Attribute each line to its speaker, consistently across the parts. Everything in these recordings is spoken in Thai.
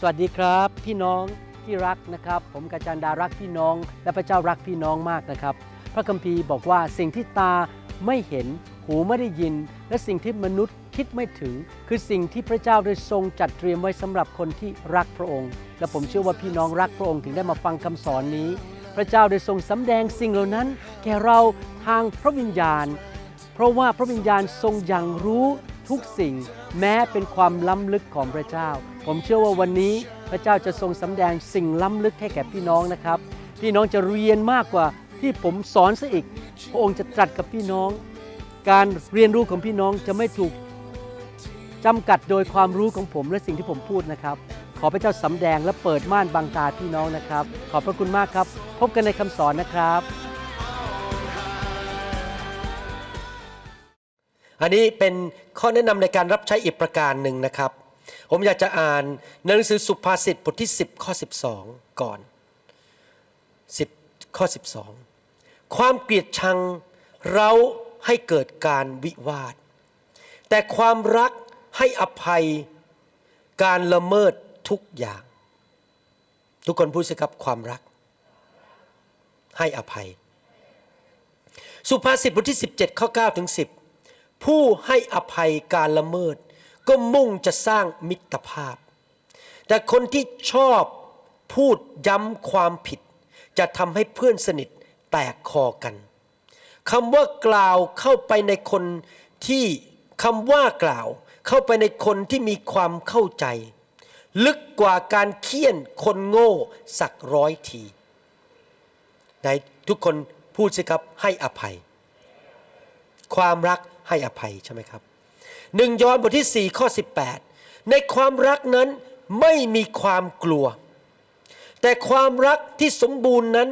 Speaker 1: สวัสดีครับ พี่น้องที่รักนะครับ ผมกาจันดารักพี่น้อง และพระเจ้ารักพี่น้องมากนะครับ พระคัมภีร์บอกว่าสิ่งที่ตาไม่เห็น หูไม่ได้ยิน และสิ่งที่มนุษย์คิดไม่ถึง คือสิ่งที่พระเจ้าได้ทรงจัดเตรียมไว้สำหรับคนที่รักพระองค์ และผมเชื่อว่าพี่น้องรักพระองค์ถึงได้มาฟังคำสอนนี้ พระเจ้าได้ทรงสำแดงสิ่งเหล่านั้น แก่เราทางพระวิญญาณ เพราะว่าพระวิญญาณทรงอย่างรู้ทุกสิ่ง แม้เป็นความล้ำลึกของพระเจ้า ผมเชื่อว่าวันนี้พระเจ้าจะทรงสำแดงสิ่งล้ำลึกให้แก่พี่น้องนะครับ พี่น้องจะเรียนมากกว่าที่ผมสอนซะอีก พระองค์จะตรัสกับพี่น้อง การเรียนรู้ของพี่น้องจะไม่ถูกจำกัดโดยความรู้ของผมและสิ่งที่ผมพูดนะครับ ขอพระเจ้าสำแดงและเปิดม่านบังตาพี่น้องนะครับ ขอบพระคุณมากครับ พบกันในคำสอนนะครับ
Speaker 2: อันนี้เป็นข้อแนะนำในการรับใช้อีกประการหนึ่งนะครับ ผมอยากจะอ่านหนังสือสุภาษิตบทที่ 10 ข้อ 12 ก่อน 10 ข้อ 12 ความเกลียดชังเราให้เกิดการวิวาท แต่ความรักให้อภัยการละเมิดทุกอย่าง ทุกคนพูดสิครับความรัก ให้อภัย สุภาษิตบทที่ 17 ข้อ 9 ถึง 10 ผู้ให้อภัยการละเมิด ก็มุ่งจะสร้างมิตรภาพ แต่คนที่ชอบพูดย้ำความผิด จะทำให้เพื่อนสนิทแตกคอกันคำว่ากล่าวเข้าไปในคนที่คำว่ากล่าว เข้าไปในคนที่มีความเข้าใจ ลึกกว่าการเคี่ยนคนโง่สักร้อยทีไหนทุกคนพูดสิครับให้อภัย ความรักให้อภัยใช่ไหมครับ หนึ่งยอห์นบทที่ 4 ข้อ 18 ในความรักนั้นไม่มีความกลัว แต่ความรักที่สมบูรณ์นั้น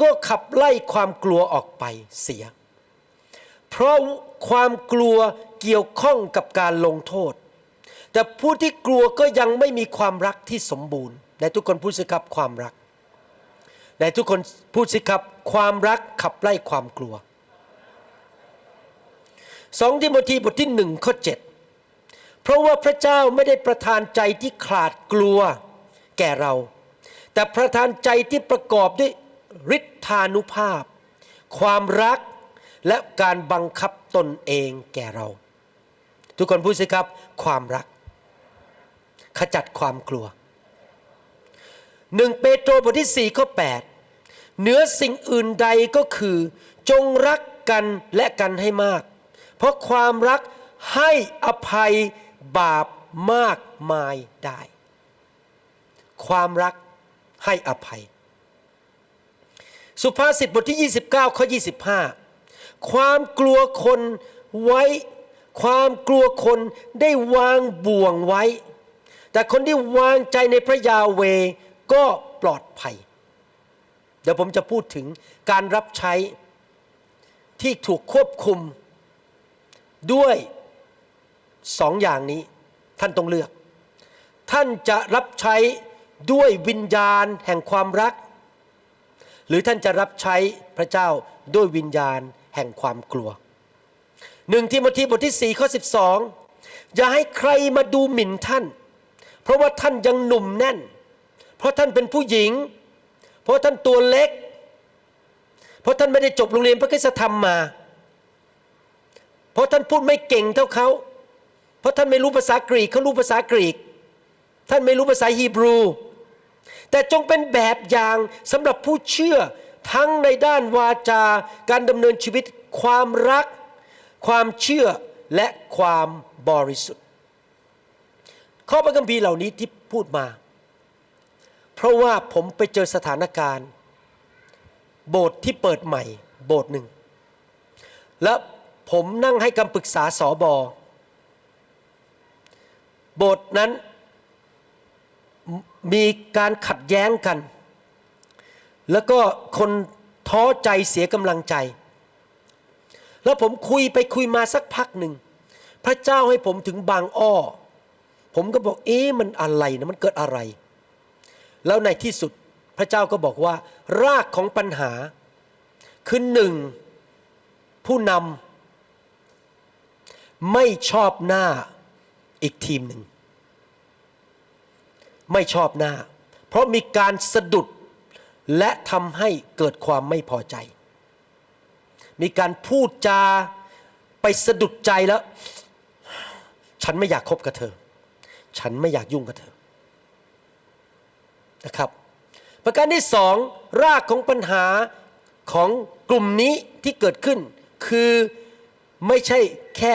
Speaker 2: ก็ขับไล่ความกลัวออกไปเสีย เพราะความกลัวเกี่ยวข้องกับการลงโทษ แต่ผู้ที่กลัวก็ยังไม่มีความรักที่สมบูรณ์ในทุกคนพูดสิครับความรักในทุกคนพูดสิครับความรักขับไล่ความกลัว สองทิโมธีบทที่หนึ่งข้อเจ็ดเพราะว่าพระเจ้าไม่ได้ประทานใจที่ขาดกลัวแก่เรา แต่ประทานใจที่ประกอบด้วยฤทธานุภาพ ความรักและการบังคับตนเองแก่เรา ทุกคนพูดสิครับ ความรัก ขจัดความกลัวหนึ่งเปโตรบทที่4ข้อ8เหนือสิ่งอื่นใดก็คือ จงรักกันและกันให้มาก เพราะความรักให้อภัยบาปมากมายได้ ความรักให้อภัย สุภาษิตบทที่ 29 ข้อ 25 ความกลัวคนไว้ ความกลัวคนได้วางบ่วงไว้ แต่คนที่วางใจในพระยาเวก็ปลอดภัย เดี๋ยวผมจะพูดถึงการรับใช้ที่ถูกควบคุม ด้วยสองอย่างนี้ท่านต้องเลือก ท่านจะรับใช้ด้วยวิญญาณแห่งความรัก หรือท่านจะรับใช้พระเจ้าด้วยวิญญาณแห่งความกลัวหนึ่งทิโมธีบทที่ 4 ข้อ 12 อย่าให้ใครมาดูหมิ่นท่าน เพราะว่าท่านยังหนุ่มแน่น เพราะท่านเป็นผู้หญิง เพราะท่านตัวเล็ก เพราะท่านไม่ได้จบโรงเรียนพระคุณธรรมมา ราะท่านพูดไม่เก่งเท่าเขา เพราะท่านไม่รู้ภาษากรีกเขารู้ภาษากรีก ท่านไม่รู้ภาษาฮีบรู แต่จงเป็นแบบอย่างสำหรับผู้เชื่อทั้งในด้านวาจา การดำเนินชีวิต ความรัก ความเชื่อและความบริสุทธิ์ ข้อพระคัมภีร์เหล่านี้ที่พูดมา เพราะว่าผมไปเจอสถานการณ์ โบสถ์ที่เปิดใหม่ โบสถ์หนึ่ง และ ผมนั่งให้คำปรึกษาสอบอบสถ์นั้นมีการขัดแย้งกัน แล้วก็คนท้อใจเสียกำลังใจ แล้วผมคุยไปคุยมาสักพักหนึ่ง พระเจ้าให้ผมถึงบางอ้อ ผมก็บอกเอ๊ะมันอะไรนะมันเกิดอะไร แล้วในที่สุดพระเจ้าก็บอกว่า รากของปัญหาคือหนึ่งผู้นำ ไม่ชอบหน้าอีกทีมหนึ่ง ไม่ชอบหน้า เพราะมีการสะดุดและทำให้เกิดความไม่พอใจ มีการพูดจาไปสะดุดใจแล้ว ฉันไม่อยากคบกับเธอ ฉันไม่อยากยุ่งกับเธอนะครับ ประการที่สองรากของปัญหาของกลุ่มนี้ที่เกิดขึ้น คือไม่ใช่แค่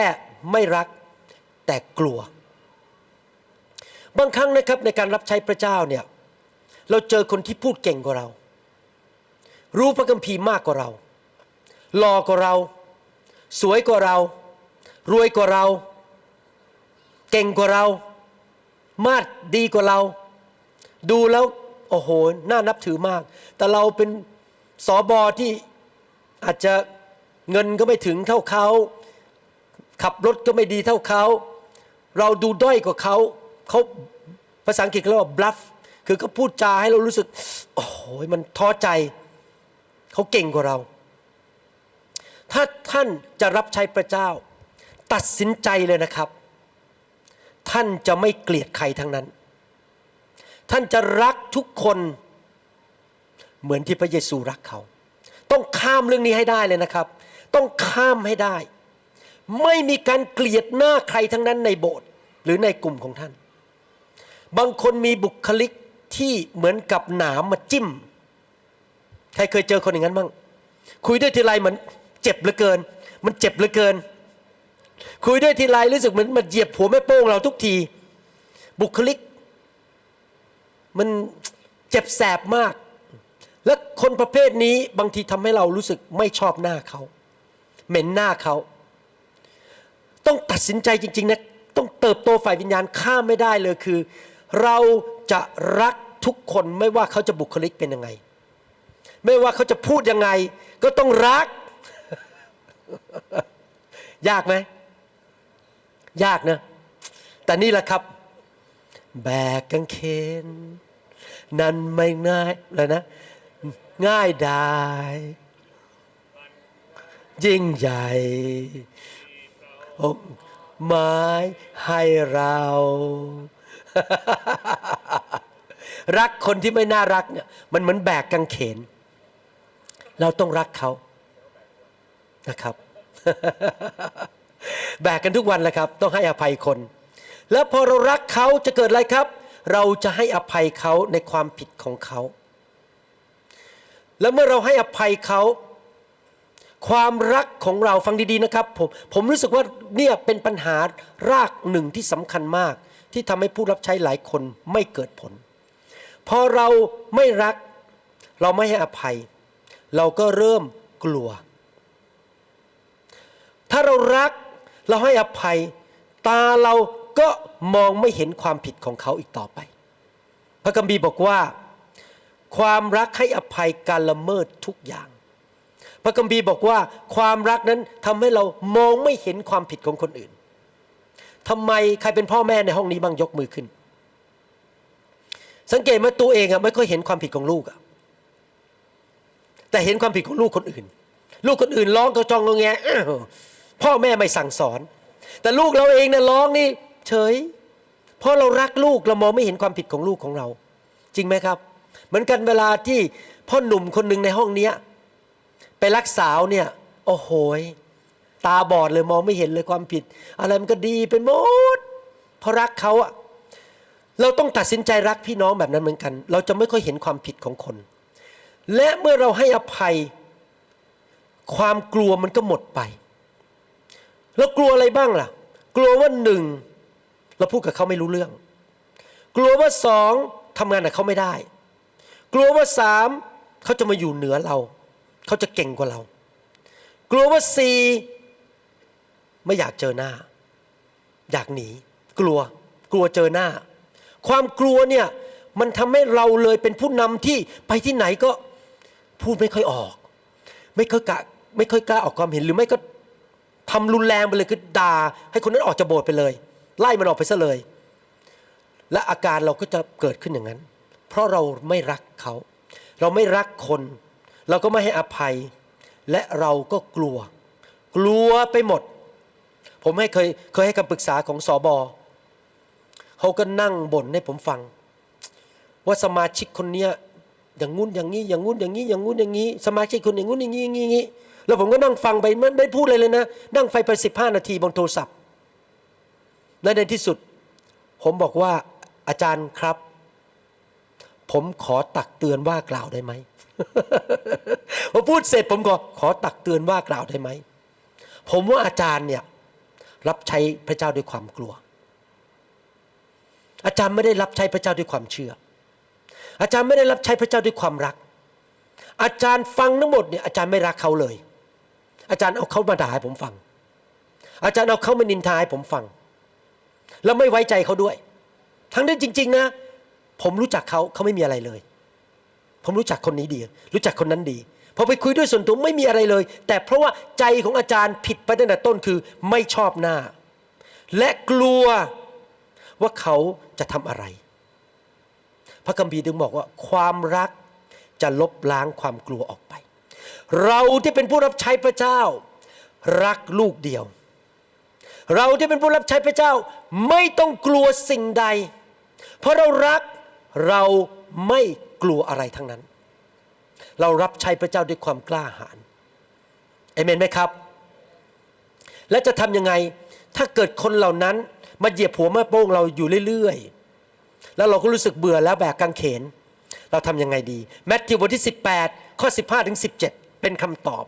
Speaker 2: ไม่รักแต่กลัว บางครั้งนะครับในการรับใช้พระเจ้าเนี่ยเราเจอคนที่พูดเก่งกว่าเรา รู้พระคัมภีร์มากกว่าเราหล่อกว่าเรา สวยกว่าเรา รวยกว่าเรา เก่งกว่าเรา มาดดีกว่าเรา ดูแล้วโอ้โหน่านับถือมาก แต่เราเป็นสอบอที่อาจจะเงินก็ไม่ถึงเท่าเขา ขับรถก็ไม่ดีเท่าเขา เราดูด้อยกว่าเขาเขาภาษาอังกฤษเขาเรียกว่า bluff คือเขาพูดจาให้เรารู้สึก โอ้โหมันท้อใจ เขาเก่งกว่าเรา ถ้าท่านจะรับใช้พระเจ้า ตัดสินใจเลยนะครับ ท่านจะไม่เกลียดใครทั้งนั้น ท่านจะรักทุกคนเหมือนที่พระเยซูรักเขา ต้องข้ามเรื่องนี้ให้ได้เลยนะครับ ต้องข้ามให้ได้ ไม่มีการเกลียดหน้าใครทั้งนั้นในโบสถ์หรือในกลุ่มของท่าน บางคนมีบุคลิกที่เหมือนกับหนามมาจิ้ม ใครเคยเจอคนอย่างนั้นบ้าง คุยด้วยทีไรเหมือนเจ็บเหลือเกิน มันเจ็บเหลือเกิน คุยด้วยทีไรรู้สึกเหมือนมันเหยียบหัวแม่โป้งเราทุกที บุคลิก มันเจ็บแสบมาก และคนประเภทนี้บางทีทำให้เรารู้สึกไม่ชอบหน้าเขา เหม็นหน้าเขา ต้องตัดสินใจจริงๆนะต้องเติบโตฝ่ายวิญญาณข้ามไม่ได้เลยคือ เราจะรักทุกคนไม่ว่าเขาจะบุคลิกเป็นยังไง ไม่ว่าเขาจะพูดยังไง ก็ต้องรัก ยากไหมยากนะ แต่นี่แหละครับ แบกกางเขนนั้นไม่ง่ายเลยนะ ง่ายไดายยิ่งใหญ่ อบไม้ให้เรา รักคนที่ไม่น่ารักเนี่ยมันเหมือนแบกกางเขน เราต้องรักเขานะครับ แบกกันทุกวันแหละครับ ต้องให้อภัยคน แล้วพอเรารักเขาจะเกิดอะไรครับ เราจะให้อภัยเขาในความผิดของเขา แล้วเมื่อเราให้อภัยเขา ความรักของเราฟังดีๆนะครับผมผมรู้สึกว่าเนี่ยเป็นปัญหารากหนึ่งที่สำคัญมาก ที่ทำให้ผู้รับใช้หลายคนไม่เกิดผล พอเราไม่รัก เราไม่ให้อภัย เราก็เริ่มกลัว ถ้าเรารักเราให้อภัย ตาเราก็มองไม่เห็นความผิดของเขาอีกต่อไป พระคัมภีร์บอกว่า ความรักให้อภัยการละเมิดทุกอย่าง พระคัมภีร์บอกว่าความรักนั้นทำให้เรามองไม่เห็นความผิดของคนอื่นทำไมใครเป็นพ่อแม่ในห้องนี้บ้างยกมือขึ้น สังเกตว่าตัวเองอะไม่ค่อยเห็นความผิดของลูกอะแต่เห็นความผิดของลูกคนอื่น ลูกคนอื่นร้องกระจองงอแงอ้าวพ่อแม่ไม่สั่งสอน แต่ลูกเราเองเนี่ยร้องนี่เฉย เพราะเรารักลูกเรามองไม่เห็นความผิดของลูกของเรา จริงไหมครับ เหมือนกันเวลาที่พ่อหนุ่มคนหนึ่งในห้องเนี้ย ไปรักสาวเนี่ย โอ้โหยตาบอดเลยมองไม่เห็นเลยความผิด อะไรมันก็ดีเป็นหมดเพราะรักเขาอะเราต้องตัดสินใจรักพี่น้องแบบนั้นเหมือนกัน เราจะไม่ค่อยเห็นความผิดของคน และเมื่อเราให้อภัย ความกลัวมันก็หมดไปเรากลัวอะไรบ้างล่ะ กลัวว่าหนึ่งเราพูดกับเขาไม่รู้เรื่อง กลัวว่าสองทำงานกับเขาไม่ได้ กลัวว่าสามเขาจะมาอยู่เหนือเรา เขาจะเก่งกว่าเรา กลัวว่าสี่ไม่อยากเจอหน้า อยากหนี กลัว กลัวเจอหน้า ความกลัวเนี่ยมันทำให้เราเลยเป็นผู้นำที่ไปที่ไหนก็พูดไม่ค่อยออก ไม่ค่อยกล้าไม่ค่อยกล้าออกความเห็นหรือไม่ก็ทำรุนแรงไปเลยคือด่าให้คนนั้นออกจากโบสถ์ไปเลย ไล่มันออกไปซะเลย และอาการเราก็จะเกิดขึ้นอย่างนั้น เพราะเราไม่รักเขา เราไม่รักคน เราก็ไม่ให้อภัย และเราก็กลัว กลัวไปหมด ผมให้เคยเคยให้คำปรึกษาของสอบอเขาก็นั่งบ่นให้ผมฟัง ว่าสมาชิกคนเนี้ยอย่างงู้นอย่างนี้อย่างงู้นอย่างนี้อย่างงู้นอย่างนี้ สมาชิกคนอย่างงู้นอย่างนี้อย่างนี้อย่างนี้แล้วผมก็นั่งฟังไปไม่ได้พูดเลยเลยนะ นั่งไฟไปสิบห้านาทีบนโทรศัพท์และในที่สุด ผมบอกว่าอาจารย์ครับ ผมขอตักเตือนว่ากล่าวได้ไหมพอพูดเสร็จผมก็ขอตักเตือนว่ากล่าวได้ไหม ผมว่าอาจารย์เนี่ยรับใช้พระเจ้าด้วยความกลัว อาจารย์ไม่ได้รับใช้พระเจ้าด้วยความเชื่อ อาจารย์ไม่ได้รับใช้พระเจ้าด้วยความรัก อาจารย์ฟังทั้งหมดเนี่ยอาจารย์ไม่รักเขาเลย อาจารย์เอาเขามาด่าให้ผมฟัง อาจารย์เอาเขามานินทาให้ผมฟัง แล้วไม่ไว้ใจเขาด้วย ทั้งนั้นจริง ๆ นะ ผมรู้จักเขาเขาไม่มีอะไรเลย ผมรู้จักคนนี้ดี รู้จักคนนั้นดีพอไปคุยด้วยส่วนตัวไม่มีอะไรเลย แต่เพราะว่าใจของอาจารย์ผิดไปตั้งแต่ต้นคือไม่ชอบหน้า และกลัวว่าเขาจะทำอะไร พระคัมภีร์ถึงบอกว่า ความรักจะลบล้างความกลัวออกไป เราที่เป็นผู้รับใช้พระเจ้า รักลูกเดียว เราที่เป็นผู้รับใช้พระเจ้า ไม่ต้องกลัวสิ่งใด เพราะเรารัก เราไม่กลัวอะไรทั้งนั้น เรารับใช้พระเจ้าด้วยความกล้าหาญเอเมนไหมครับ และจะทำยังไงถ้าเกิดคนเหล่านั้นมาเหยียบหัวแม่โป้งเราอยู่เรื่อยๆ แล้วเราก็รู้สึกเบื่อแล้วแบกกางเขน เราทำยังไงดีแมทธิวบทที่ 18 ข้อ 15ถึง17 เป็นคำตอบ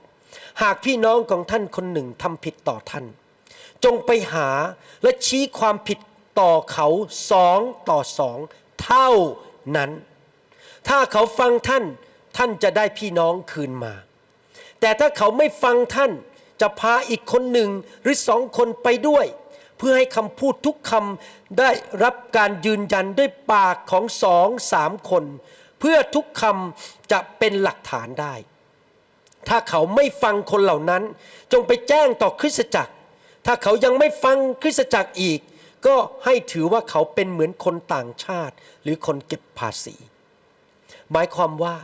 Speaker 2: หากพี่น้องของท่านคนหนึ่งทำผิดต่อท่าน จงไปหาและชี้ความผิดต่อเขาสองต่อสอง เท่านั้น ถ้าเขาฟังท่านท่านจะได้พี่น้องคืนมา แต่ถ้าเขาไม่ฟังท่านจะพาอีกคนหนึ่งหรือสองคนไปด้วย เพื่อให้คำพูดทุกคำได้รับการยืนยันด้วยปากของสองสามคน เพื่อทุกคำจะเป็นหลักฐานได้ ถ้าเขาไม่ฟังคนเหล่านั้น จงไปแจ้งต่อคริสตจักร ถ้าเขายังไม่ฟังคริสตจักรอีก ก็ให้ถือว่าเขาเป็นเหมือนคนต่างชาติ หรือคนเก็บภาษี หมายความว่า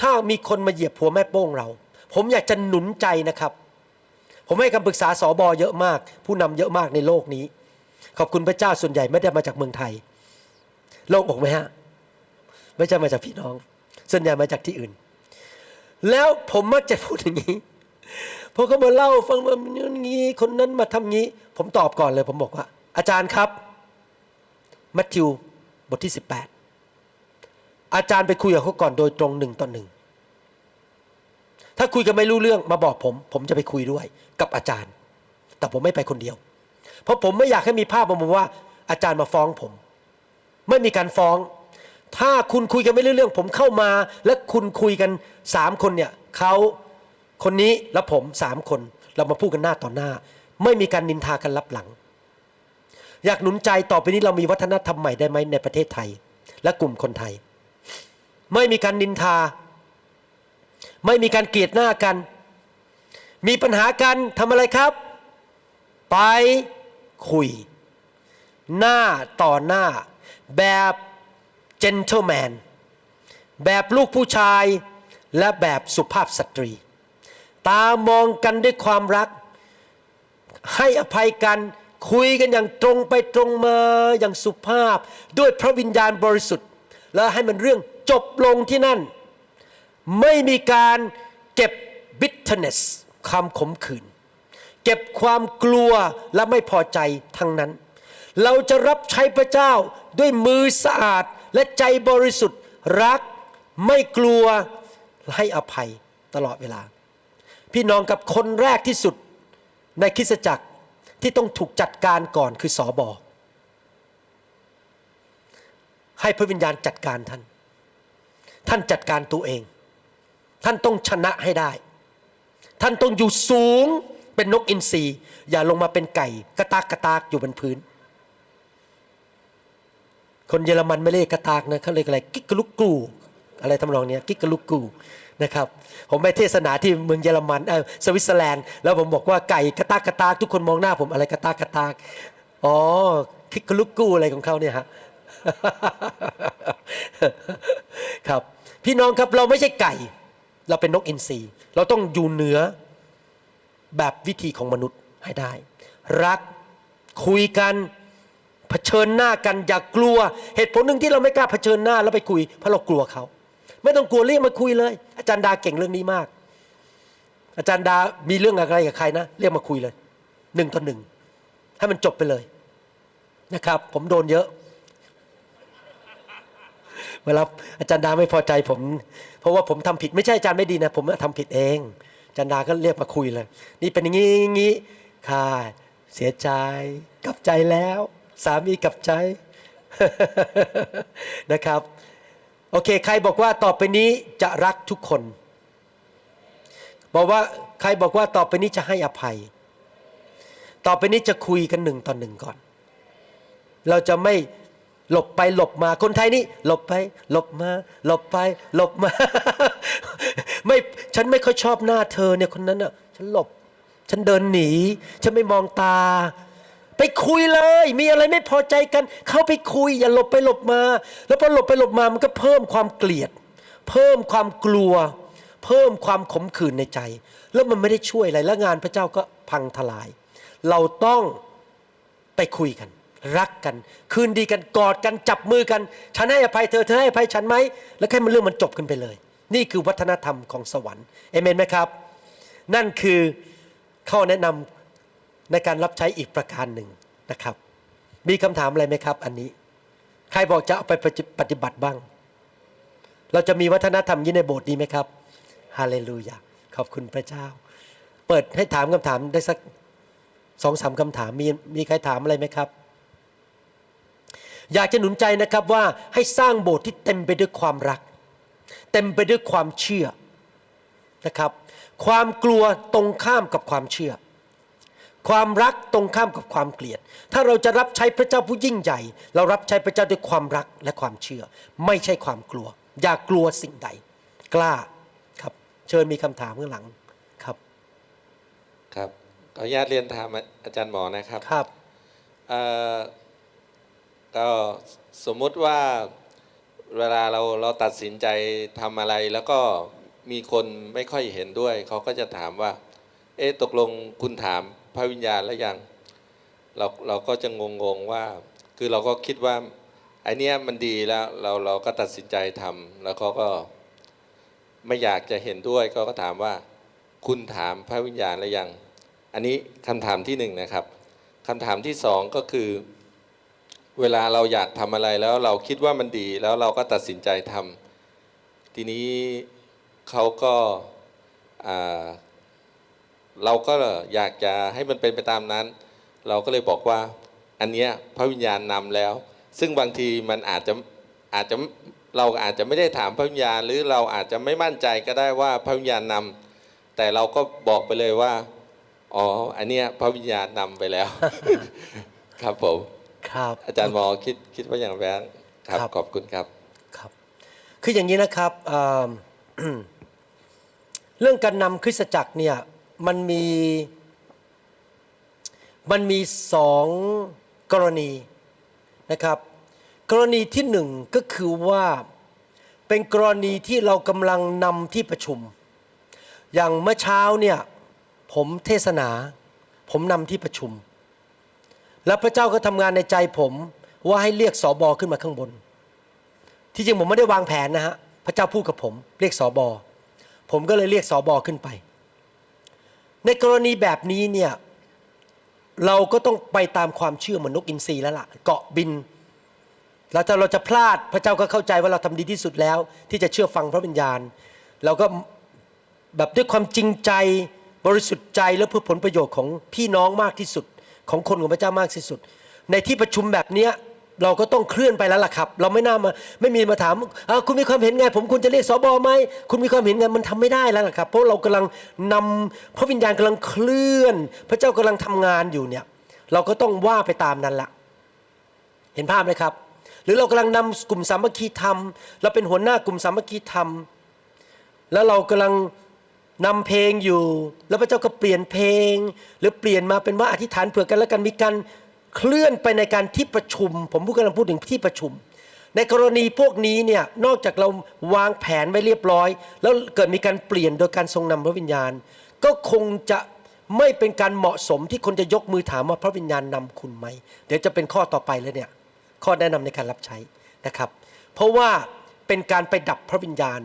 Speaker 2: ถ้ามีคนมาเหยียบหัวแม่โป้งเรา ผมอยากจะหนุนใจนะครับ ผมให้คำปรึกษาสอบอเยอะมาก ผู้นำเยอะมากในโลกนี้ ขอบคุณพระเจ้าส่วนใหญ่ไม่ได้มาจากเมืองไทย โลกอกไหมฮะไม่ใช่มาจากพี่น้อง ส่วนใหญ่มาจากที่อื่น แล้วผมมักจะพูดอย่างนี้พอเขามาเล่าฟังว่าอย่างนี้คนนั้นมาทำงี้ ผมตอบก่อนเลย ผมบอกว่า อาจารย์ครับมัทธิวบทที่ 18 อาจารย์ไปคุยกับเขาก่อนโดยตรงหนึ่งต่อหนึ่งถ้าคุยกันไม่รู้เรื่องมาบอกผม ผมจะไปคุยด้วยกับอาจารย์ แต่ผมไม่ไปคนเดียว เพราะผมไม่อยากให้มีภาพออกมว่า อาจารย์มาฟ้องผม ไม่มีการฟ้อง ถ้าคุณคุยกันไม่รู้เรื่อง ผมเข้ามา และคุณคุยกันสามคนเนี่ยเขาคนนี้และผมสามคน เรามาพูดกันหน้าต่อหน้า ไม่มีการนินทากันรับหลัง อยากหนุนใจต่อไปนี้เรามีวัฒนธรรมใหม่ได้ไหมในประเทศไทย และกลุ่มคนไทย ไม่มีการนินทา ไม่มีการเกลียดหน้ากัน มีปัญหากันทำอะไรครับ ไปคุย หน้าต่อหน้า แบบเจน t l e แมนแบบลูกผู้ชายและแบบสุภาพสตรี ตามองกันด้วยความรัก ให้อภัยกัน คุยกันอย่างตรงไปตรงมาอย่างสุภาพ ด้วยพระวิญญาณบริสุทธิ์ แล้วให้มันเรื่องจบลงที่นั่น ไม่มีการเก็บ bitterness ความขมขื่นเก็บความกลัวและไม่พอใจทั้งนั้น เราจะรับใช้พระเจ้าด้วยมือสะอาดและใจบริสุทธิ์รักไม่กลัวให้อภัยตลอดเวลา พี่น้องกับคนแรกที่สุดในคริสตจักร ที่ต้องถูกจัดการก่อนคือสอบอให้พระวิญญาณจัดการท่าน ท่านจัดการตัวเอง ท่านต้องชนะให้ได้ ท่านต้องอยู่สูงเป็นนกอินทรีอย่าลงมาเป็นไก่กระตากกระตากอยู่บนพื้น คนเยอรมันไม่เรียกกระตากนะเขาเรียกอะไร กิกกะลุกกูอะไรทำนองนี้กิกกะลุกกู นะครับผมไปเทศนาที่เมืองเยอรมันเออสวิตเซอร์แลนด์ แล้วผมบอกว่าไก่กระตากกระตากทุกคนมองหน้าผมอะไรกระตากกระตากอ๋อกิกลุกกูอะไรของเขาเนี่ยฮะครับพี่น้องครับเราไม่ใช่ไก่ เราเป็นนกอินทรีเราต้องอยู่เหนือแบบวิธีของมนุษย์ให้ได้ รักคุยกันเผชิญหน้ากันอย่ากลัว เหตุผลหนึ่งที่เราไม่กล้าเผชิญหน้าแล้วไปคุย เพราะเรากลัวเขา ไม่ต้องกลัวเรียกมาคุยเลย อาจารย์ดาเก่งเรื่องนี้มาก อาจารย์ดามีเรื่องอะไรกับใครนะ เรียกมาคุยเลยหนึ่งต่อหนึ่งให้มันจบไปเลยนะครับ ผมโดนเยอะ เวลาอาจารย์ดาไม่พอใจผม เพราะว่าผมทำผิดไม่ใช่อาจารย์ไม่ดีนะ ผมทำผิดเองอาจารย์ดาก็เรียกมาคุยเลย นี่เป็นอย่างนี้อย่างนี้ค่ะเสียใจกลับใจแล้ว สามีกลับใจนะครับ โอเค ใครบอกว่าต่อไปนี้จะรักทุกคน บอกว่าใครบอกว่าต่อไปนี้จะให้อภัย ต่อไปนี้จะคุยกันหนึ่งต่อหนึ่งก่อน เราจะไม่หลบไปหลบมาคนไทยนี่หลบไป หลบมา หลบไป หลบมา ไม่ฉันไม่ค่อยชอบหน้าเธอเนี่ยคนนั้นอะ ฉันหลบ ฉันเดินหนี ฉันไม่มองตา ไปคุยเลย มีอะไรไม่พอใจกัน เข้าไปคุยอย่าหลบไปหลบมา แล้วพอหลบไปหลบมามันก็เพิ่มความเกลียด เพิ่มความกลัว เพิ่มความขมขื่นในใจ แล้วมันไม่ได้ช่วยอะไรแล้วงานพระเจ้าก็พังทลาย เราต้องไปคุยกัน รักกัน คืนดีกันกอดกันจับมือกัน ฉันให้อภัยเธอเธอให้อภัยฉันไหมแล้วแค่มันเรื่องมันจบกันไปเลย นี่คือวัฒนธรรมของสวรรค์เอเมนไหมครับ นั่นคือข้อแนะนำ ในการรับใช้อีกประการหนึ่งนะครับ มีคำถามอะไรไหมครับ อันนี้ ใครบอกจะเอาไปปฏิบัติบ้าง เราจะมีวัฒนธรรมนี้ในโบสถ์ดีไหมครับฮาเลลูยาขอบคุณพระเจ้า เปิดให้ถามคำถามได้สักสองสามคำถามมีมีใครถามอะไรไหมครับ อยากจะหนุนใจนะครับว่าให้สร้างโบสถ์ที่เต็มไปด้วยความรัก เต็มไปด้วยความเชื่อนะครับ ความกลัวตรงข้ามกับความเชื่อ ความรักตรงข้ามกับความเกลียด ถ้าเราจะรับใช้พระเจ้าผู้ยิ่งใหญ่ เรารับใช้พระเจ้าด้วยความรักและความเชื่อ ไม่ใช่ความกลัว อย่ากลัวสิ่งใด กล้าครับ เชิญมีคำถามข้างหลังครับ
Speaker 3: ครับขออนุญาตเรียนถามอาจารย์หมอนะครับ
Speaker 2: ครับ
Speaker 3: เอ่อก็สมมุติว่าเวลาเราเราตัดสินใจทำอะไรแล้วก็มีคนไม่ค่อยเห็นด้วย เขาก็จะถามว่า เอ๊ะตกลงคุณถาม พระวิญญาณแล้วยังเราเราก็จะงงๆว่า คือเราก็คิดว่าไอเนี้ยมันดีแล้วเราเราก็ตัดสินใจทำแล้วเขาก็ไม่อยากจะเห็นด้วยก็ก็ถามว่าคุณถามพระวิญญาณแล้วยัง อันนี้คำถามที่หนึ่งนะครับคำถามที่สองก็คือ เวลาเราอยากทำอะไรแล้วเราคิดว่ามันดีแล้วเราก็ตัดสินใจทำทีนี้เขาก็อ่า เราก็อยากจะให้มันเป็นไปตามนั้น เราก็เลยบอกว่าอันเนี้ยพระวิญญาณนำแล้ว ซึ่งบางทีมันอาจจะอาจจะเราอาจจะไม่ได้ถามพระวิญญาณ หรือเราอาจจะไม่มั่นใจก็ได้ว่าพระวิญญาณนำแต่เราก็บอกไปเลยว่าอ๋ออันเนี้ยพระวิญญาณนำไปแล้ว ครับผม
Speaker 2: ครับ
Speaker 3: อาจารย์หมอคิดคิดว่าอย่างไรครับ
Speaker 2: ครับ
Speaker 3: ขอบคุณครับ
Speaker 2: ครับ คืออย่างนี้นะครับเอิ่มเรื่องการนำคริสตจักรเนี่ย มันมีมันมีสองกรณีนะครับ กรณีที่หนึ่งก็คือว่าเป็นกรณีที่เรากำลังนำที่ประชุม อย่างเมื่อเช้าเนี่ยผมเทศนา ผมนำที่ประชุม แล้วพระเจ้าก็ทำงานในใจผมว่าให้เรียกสอบอขึ้นมาข้างบน ที่จริงผมไม่ได้วางแผนนะฮะพระเจ้าพูดกับผม เรียกสอบอผมก็เลยเรียกสอบอขึ้นไป ในกรณีแบบนี้เนี่ยเราก็ต้องไปตามความเชื่อเหมือนนกอินทรีแล้วล่ะ เกาะบิน แล้วถ้าเราจะพลาดพระเจ้าก็เข้าใจว่าเราทำดีที่สุดแล้ว ที่จะเชื่อฟังพระวิญญาณ เราก็แบบด้วยความจริงใจบริสุทธิ์ใจและเพื่อผลประโยชน์ของพี่น้องมากที่สุด ของคนของพระเจ้ามากที่สุด ในที่ประชุมแบบเนี้ย เราก็ต้องเคลื่อนไปแล้วล่ะครับ เราไม่น่ามาไม่มีมาถามคุณมีความเห็นไง ผมควรจะเรียกสบอไหมคุณมีความเห็นไงมันทำไม่ได้แล้วล่ะครับ เพราะเรากำลังนำพระวิญญาณกำลังเคลื่อน พระเจ้ากำลังทำงานอยู่เนี่ยเราก็ต้องว่าไปตามนั้นละเห็นภาพไหมครับ หรือเรากำลังนำกลุ่มสามัคคีธรรม เราเป็นหัวหน้ากลุ่มสามัคคีธรรม แล้วเรากำลังนำเพลงอยู่ แล้วพระเจ้าก็เปลี่ยนเพลง หรือเปลี่ยนมาเป็นว่าอธิษฐานเผื่อกันแล้วกันมีการ เคลื่อนไปในการที่ประชุม ผมพูดกำลังพูดถึงที่ประชุม ในกรณีพวกนี้เนี่ยนอกจากเราวางแผนไว้เรียบร้อย แล้วเกิดมีการเปลี่ยนโดยการทรงนำพระวิญญาณ ก็คงจะไม่เป็นการเหมาะสมที่คนจะยกมือถามว่าพระวิญญาณนำคุณไหมเดี๋ยวจะเป็นข้อต่อไปแล้วเนี่ยข้อแนะนำในการรับใช้นะครับ เพราะว่าเป็นการไปดับพระวิญญาณ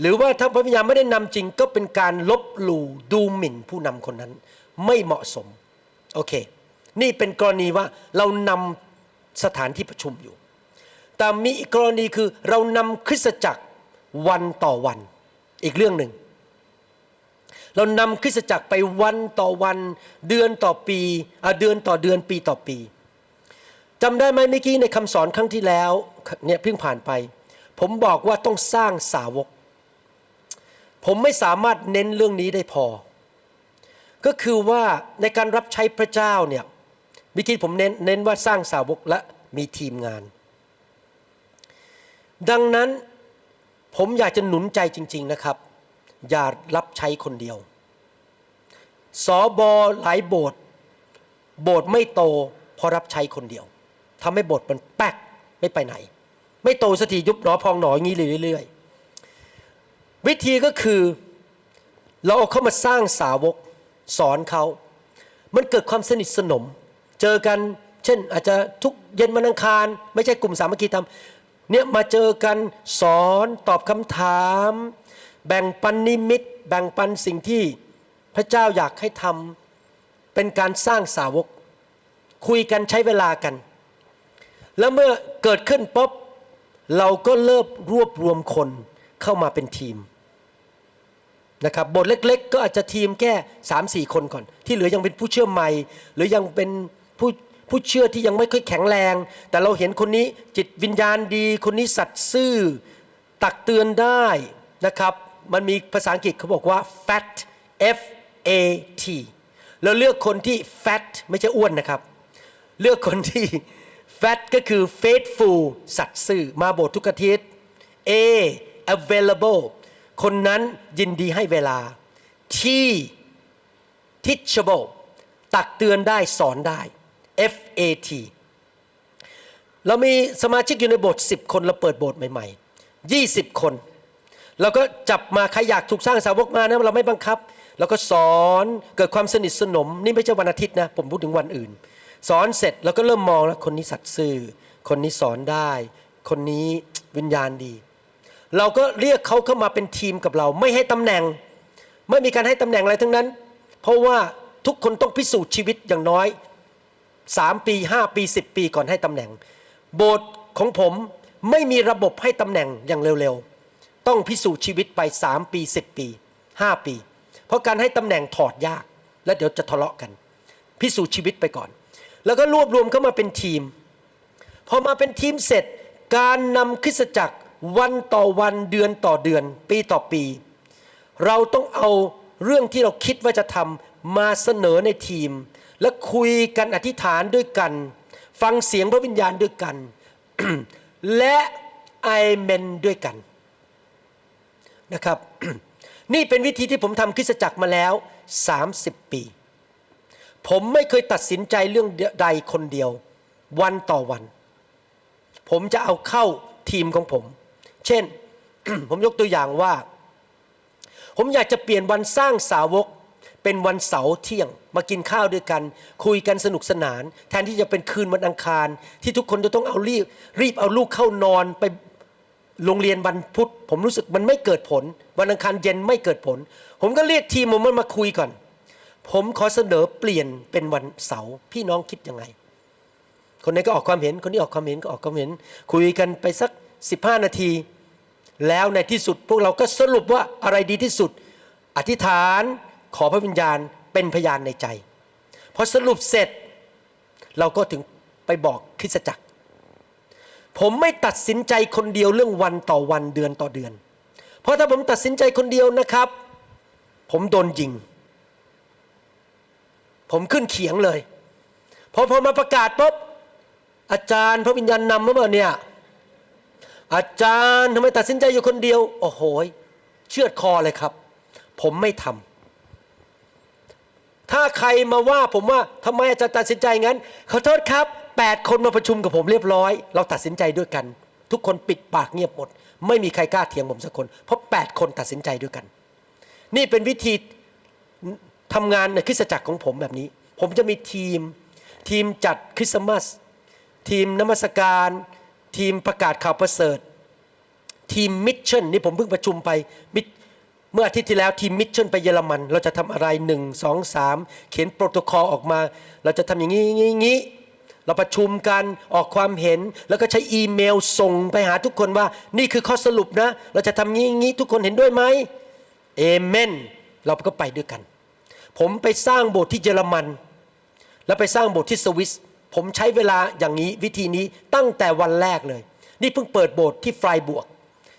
Speaker 2: หรือว่าถ้าพระวิญญาณไม่ได้นำจริง ก็เป็นการลบหลู่ดูหมิ่นผู้นำคนนั้น ไม่เหมาะสมโอเค นี่เป็นกรณีว่าเรานำสถานที่ประชุมอยู่ แต่มีอีกกรณีคือเรานำคริสตจักรวันต่อวัน อีกเรื่องหนึ่ง เรานำคริสตจักรไปวันต่อวัน เดือนต่อปีอเดือนต่อเดือนปีต่อปีจำได้ไหมเมื่อกี้ในคำสอนครั้งที่แล้วเนี่ยเพิ่งผ่านไป ผมบอกว่าต้องสร้างสาวก ผมไม่สามารถเน้นเรื่องนี้ได้พอ ก็คือว่าในการรับใช้พระเจ้าเนี่ย เมื่อกี้ผมเน้นเน้นว่าสร้างสาวกและมีทีมงาน ดังนั้นผมอยากจะหนุนใจจริง ๆนะครับ อย่ารับใช้คนเดียว สอบอหลายโบสถ์โบสถ์ไม่โตเพอรับใช้คนเดียวทำให้โบสถ์มันแป๊กไม่ไปไหน ไม่โตสักทียุบหนอพองหนออย่างนี้เรื่อยๆ วิธีก็คือเราเอาเขามาสร้างสาวกสอนเขา มันเกิดความสนิทสนม เจอกัน เช่นอาจจะทุกเย็นวันอังคาร ไม่ใช่กลุ่มสามัคคีธรรมเนี่ยมาเจอกันสอนตอบคำถาม แบ่งปันนิมิต แบ่งปันสิ่งที่พระเจ้าอยากให้ทำเป็นการสร้างสาวก คุยกันใช้เวลากัน แล้วเมื่อเกิดขึ้นป๊บเราก็เริ่มรวบรวมคนเข้ามาเป็นทีมนะครับบทเล็ก ๆ ก็อาจจะทีมแค่3ามสี่คนก่อน ที่เหลือยังเป็นผู้เชื่อใหม่ หรือยังเป็น ผู้ผู้เชื่อที่ยังไม่ค่อยแข็งแรง แต่เราเห็นคนนี้จิตวิญญาณดี คนนี้สัตย์ซื่อ ตักเตือนได้นะครับ มันมีภาษาอังกฤษเขาบอกว่า fat f a t เราเลือกคนที่ fat ไม่ใช่อ้วนนะครับ เลือกคนที่ fat ก็คือ faithful สัตย์ซื่อมาโบสถ์ทุกอาทิตย์ A available คนนั้นยินดีให้เวลา T teachable ตักเตือนได้สอนได้ F A T เรามีสมาชิกอยู่ในโบสถ์10 คนเราเปิดโบสถ์ใหม่ๆ 20 คน เราก็จับมาใครอยากถูกสร้างสาวกมานะเราไม่บังคับ เราก็สอนเกิดความสนิทสนม นี่ไม่ใช่วันอาทิตย์นะ ผมพูดถึงวันอื่น สอนเสร็จเราก็เริ่มมองแล้วคนนี้สัตย์ซื่อ คนนี้สอนได้ คนนี้วิญญาณดี เราก็เรียกเขาเข้ามาเป็นทีมกับเรา ไม่ให้ตำแหน่ง ไม่มีการให้ตำแหน่งอะไรทั้งนั้น เพราะว่าทุกคนต้องพิสูจน์ชีวิตอย่างน้อย 3 ปี 5 ปี 10 ปีก่อนให้ตำแหน่ง โบสถ์ของผมไม่มีระบบให้ตำแหน่งอย่างเร็วๆ ต้องพิสูจน์ชีวิตไป 3 ปี 10 ปี 5 ปี เพราะการให้ตำแหน่งถอดยาก และเดี๋ยวจะทะเลาะกัน พิสูจน์ชีวิตไปก่อน แล้วก็รวบรวมเข้ามาเป็นทีม พอมาเป็นทีมเสร็จ การนำคริสตจักรวันต่อวันเดือนต่อเดือน ปีต่อปี เราต้องเอาเรื่องที่เราคิดว่าจะทำมาเสนอในทีม และคุยกันอธิษฐานด้วยกัน ฟังเสียงพระวิญญาณด้วยกัน และไอเมนด้วยกันนะครับ นี่เป็นวิธีที่ผมทำคริสตจักรมาแล้ว 30 ปี ผมไม่เคยตัดสินใจเรื่องใดคนเดียว วันต่อวัน ผมจะเอาเข้าทีมของผม เช่น ผมยกตัวอย่างว่า ผมอยากจะเปลี่ยนวันสร้างสาวก เป็นวันเสาร์เที่ยงมากินข้าวด้วยกัน คุยกันสนุกสนาน แทนที่จะเป็นคืนวันอังคาร ที่ทุกคนจะต้องเอารีบรีบเอาลูกเข้านอนไปโรงเรียนวันพุธผมรู้สึกมันไม่เกิดผล วันอังคารเย็นไม่เกิดผล ผมก็เรียกทีมผมมันมาคุยก่อน ผมขอเสนอเปลี่ยนเป็นวันเสาร์พี่น้องคิดยังไง คนนี้ก็ออกความเห็นคนนี้ออกความเห็นก็ออกความเห็น คุยกันไปสัก 15 นาที แล้วในที่สุดพวกเราก็สรุปว่าอะไรดีที่สุด อธิษฐาน ขอพระวิญญาณเป็นพยานในใจ พอสรุปเสร็จ เราก็ถึงไปบอกคริสจักร ผมไม่ตัดสินใจคนเดียวเรื่องวันต่อวันเดือนต่อเดือน เพราะถ้าผมตัดสินใจคนเดียวนะครับ ผมโดนยิง ผมขึ้นเขียงเลยพอพอมาประกาศปุ๊บอาจารย์พระวิญญาณนำมาเมื่อเนี่ยอาจารย์ทำไมตัดสินใจอยู่คนเดียว โอ้โหเชือดคอเลยครับ ผมไม่ทำ ถ้าใครมาว่าผมว่าทำไมอาจารย์ตัดสินใจงั้น ขอโทษครับแปดคนมาประชุมกับผมเรียบร้อย เราตัดสินใจด้วยกัน ทุกคนปิดปากเงียบหมด ไม่มีใครกล้าเถียงผมสักคน เพราะแปดคนตัดสินใจด้วยกัน นี่เป็นวิธีทำงานในคริสตจักรของผมแบบนี้ ผมจะมีทีม ทีมจัดคริสต์มาส ทีมนมัสการ ทีมประกาศข่าวประเสริฐ ทีมมิชชั่นนี่ผมเพิ่งประชุมไปมิช เมื่ออาทิตย์ที่แล้วทีมมิชชั่นไปเยอรมัน เราจะทำอะไรหนึ่งสองสามเขียนโปรโตคอลออกมา เราจะทำอย่างนี้อย่างนี้อย่างนี้เราประชุมกันออกความเห็น แล้วก็ใช้อีเมลส่งไปหาทุกคนว่า นี่คือข้อสรุปนะ เราจะทำงี้อย่างนี้ทุกคนเห็นด้วยไหมเอเมนเราก็ไปด้วยกัน ผมไปสร้างโบสถ์ที่เยอรมัน แล้วไปสร้างโบสถ์ที่สวิสผมใช้เวลาอย่างนี้วิธีนี้ตั้งแต่วันแรกเลย นี่เพิ่งเปิดโบสถ์ที่ไฟบวก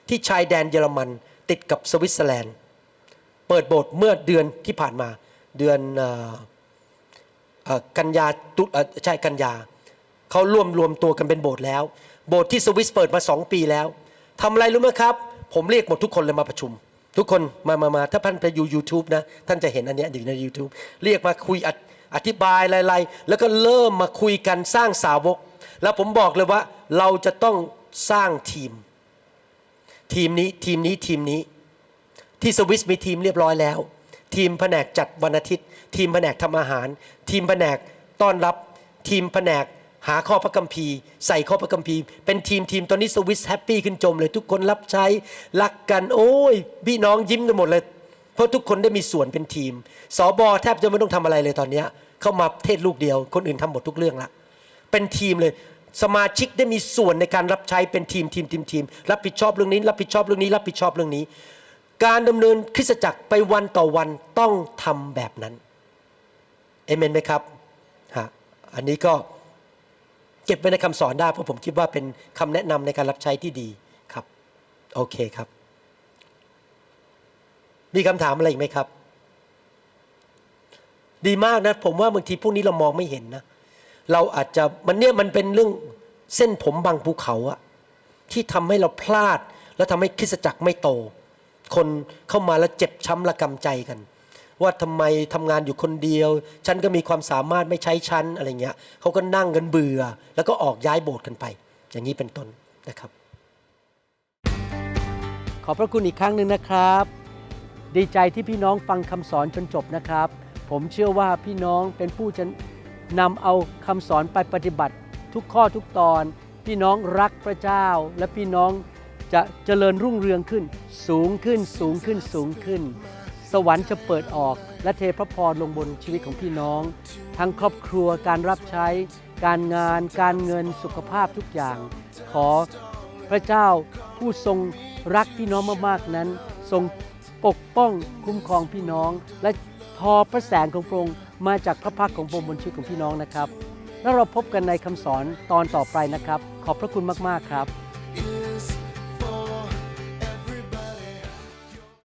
Speaker 2: ที่ชายแดนเยอรมัน ติดกับสวิตเซอร์แลนด์ ปิดโบสถ์เมื่อเดือนที่ผ่านมา เดือนกันยาตุใช่กันยาเขาร่วมรวมตัวกันเป็นโบสถ์แล้ว โบสถ์ที่สวิสเปิดมาสองปีแล้วทำอะไรรู้ไหมครับ ผมเรียกหมดทุกคนเลยมาประชุม ทุกคนมามามาถ้าท่านไปยู่ YouTube นะท่านจะเห็นอันเนี้ยอยู่ใน YouTube เรียกมาคุยอธิอธิบายอะไรๆแล้วก็เริ่มมาคุยกันสร้างสาวก แล้วผมบอกเลยว่าเราจะต้องสร้างทีม ทีมนี้ทีมนี้ทีมนี้ ที่สวิสมีทีมเรียบร้อยแล้ว ทีมแผนกจัดวันอาทิตย์ ทีมแผนกทำอาหาร ทีมแผนกต้อนรับ ทีมแผนกหาข้อพระคัมภีร์ใส่ข้อพระคัมภีร์เป็นทีมทีมตอนนี้สวิสแฮปปี้ขึ้นจมเลยทุกคนรับใช้รักกันโอ้ยพี่น้องยิ้มกันหมดเลย เพราะทุกคนได้มีส่วนเป็นทีมสอบอแทบจะไม่ต้องทำอะไรเลยตอนนี้เข้ามาเทศลูกเดียว คนอื่นทำหมดทุกเรื่องละเป็นทีมเลยสมาชิกได้มีส่วนในการรับใช้เป็นทีมทีมทีมทีมรับผิดชอบเรื่องนี้ รับผิดชอบเรื่องนี้ รับผิดชอบเรื่องนี้ การดำเนินคริสตจักรไปวันต่อวันต้องทำแบบนั้นเอเมนไหมครับฮะอันนี้ก็เก็บไว้ในคำสอนได้เพราะผมคิดว่าเป็นคำแนะนำในการรับใช้ที่ดีครับโอเคครับ มีคำถามอะไรอีกไหมครับ ดีมากนะผมว่าบางทีพวกนี้เรามองไม่เห็นนะเราอาจจะมันเนี่ยมันเป็นเรื่องเส้นผมบางภูเขาอะที่ทำให้เราพลาด แล้วทำให้คริสตจักรไม่โต คนเข้ามาแล้วเจ็บช้ำระกำใจกัน ว่าทำไมทำงานอยู่คนเดียว ฉันก็มีความสามารถไม่ใช้ฉันอะไรเงี้ยเขาก็นั่งกันเบื่อ แล้วก็ออกย้ายโบสถ์กันไป อย่างนี้เป็นต้นนะครับ
Speaker 1: ขอบพระคุณอีกครั้งหนึ่งนะครับ ดีใจที่พี่น้องฟังคำสอนจนจบนะครับ ผมเชื่อว่าพี่น้องเป็นผู้จะนำเอาคำสอนไปปฏิบัติทุกข้อทุกตอน พี่น้องรักพระเจ้าและพี่น้อง จะเจริญรุ่งเรืองขึ้น สูงขึ้นสูงขึ้นสูงขึ้น สวรรค์จะเปิดออก และเทพระพรลงบนชีวิตของพี่น้อง ทั้งครอบครัวการรับใช้ การงาน การเงินสุขภาพทุกอย่าง ขอพระเจ้าผู้ทรงรักพี่น้องมากๆนั้น ทรงปกป้องคุ้มครองพี่น้อง และทอพระแสงของพระองค์มาจากพระพักของพระองค์บนชีวิตของพี่น้องนะครับ แล้วเราพบกันในคำสอนตอนต่อไปนะครับ ขอบพระคุณมากๆครับ